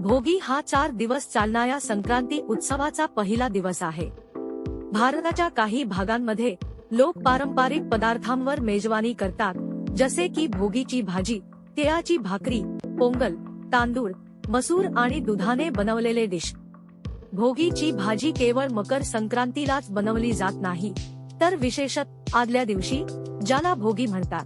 भोगी हा चार दिवस चालणाऱ्या संक्रांती उत्सवाचा पहिला दिवस आहे. भारताच्या काही भागांमध्ये लोक पारंपरिक पदार्थांवर मेजवानी करतात जसे की भोगीची भाजी तिळाची भाकरी पोंगल तांदूळ मसूर आणि दुधाने बनवलेले डिश. भोगीची भाजी केवळ मकर संक्रांतीलाच बनवली जात नाही तर विशेषत आदल्या दिवशी ज्याला भोगी म्हणतात.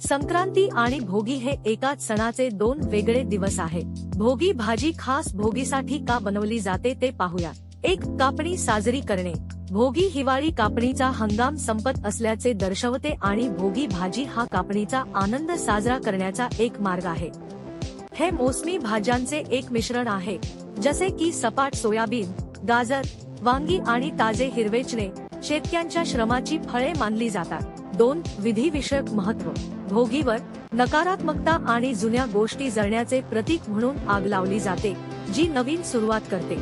संक्रांती आणि भोगी हे एकाच सणाचे दोन वेगळे दिवस आहेत भोगी भाजी खास भोगीसाठी का बनवली जाते ते पाहूया. एक कापणी साजरी करणे. भोगी हिवाळी कापणीचा हंगाम संपत असल्याचे दर्शवते आणि भोगी भाजी हा कापणीचा आनंद साजरा करण्याचा एक मार्ग आहे. हे मोसमी भाज्यांचे एक मिश्रण आहे जसे की सपाट सोयाबीन गाजर वांगी आणि ताजे हिरवेचणे शेतक्यांच्या श्रमाची फळे मानली जातात. दोन विधिविषयक महत्त्व. भोगीवर नकारात्मकता आणि जुन्या गोष्टी जळण्याचे प्रतीक म्हणून आग लावली जाते जी नवीन सुरुवात करते.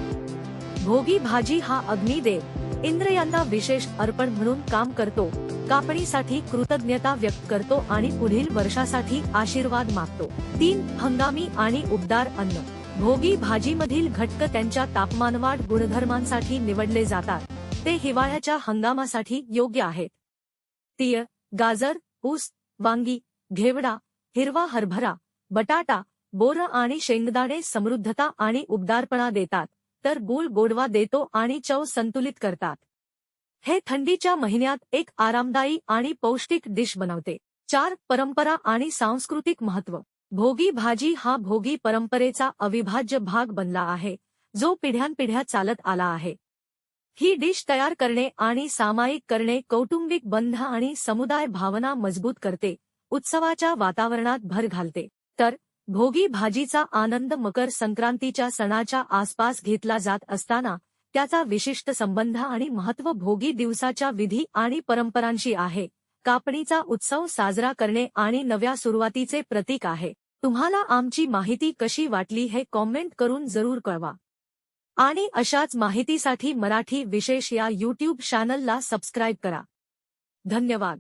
भोगी भाजी हा अग्निदेव इंद्र यांना विशेष अर्पण म्हणून काम करतो कापणीसाठी कृतज्ञता व्यक्त करतो आणि पुढील वर्षासाठी आशीर्वाद मागतो. तीन हंगामी आणि उबदार अन्न. भोगी भाजीमधील घटक त्यांच्या तापमानवाढ गुणधर्मांसाठी निवडले जातात. ते हिवाळ्याच्या हंगामासाठी योग्य आहेत. तीय गाजर ऊस वांगी घेवडा हिरवा हरभरा बटाटा बोर आणि शेंगदाणे समृद्धता आणि उबदारपणा देतात तर गुळ गोडवा देतो आणि चव संतुलित करतात. हे थंडीच्या महिन्यात एक आरामदायी आणि पौष्टिक डिश बनवते. चार परंपरा आणि सांस्कृतिक महत्त्व भोगी भाजी हा भोगी परंपरेचा अविभाज्य भाग बनला आहे जो पिढ्यानपिढ्या चालत आला आहे. ही डिश तयार करणे आणि सामायिक करणे कौटुंबिक बंध आणि समुदाय भावना मजबूत करते उत्सवाच्या वातावरणात भर घालते. तर भोगी भाजीचा आनंद मकर संक्रांतीच्या सणाच्या आसपास घेतला जात असताना त्याचा विशिष्ट संबंध आणि महत्त्व भोगी दिवसाच्या विधी आणि परंपरांशी आहे. कापणीचा उत्सव साजरा करणे आणि नव्या सुरुवातीचे प्रतीक आहे. तुम्हाला आमची माहिती कशी वाटली हे कॉमेंट करून जरूर कळवा. आणि अशाच माहितीसाठी मराठी विशेष या यूट्यूब चॅनलला सबस्क्राईब करा. धन्यवाद.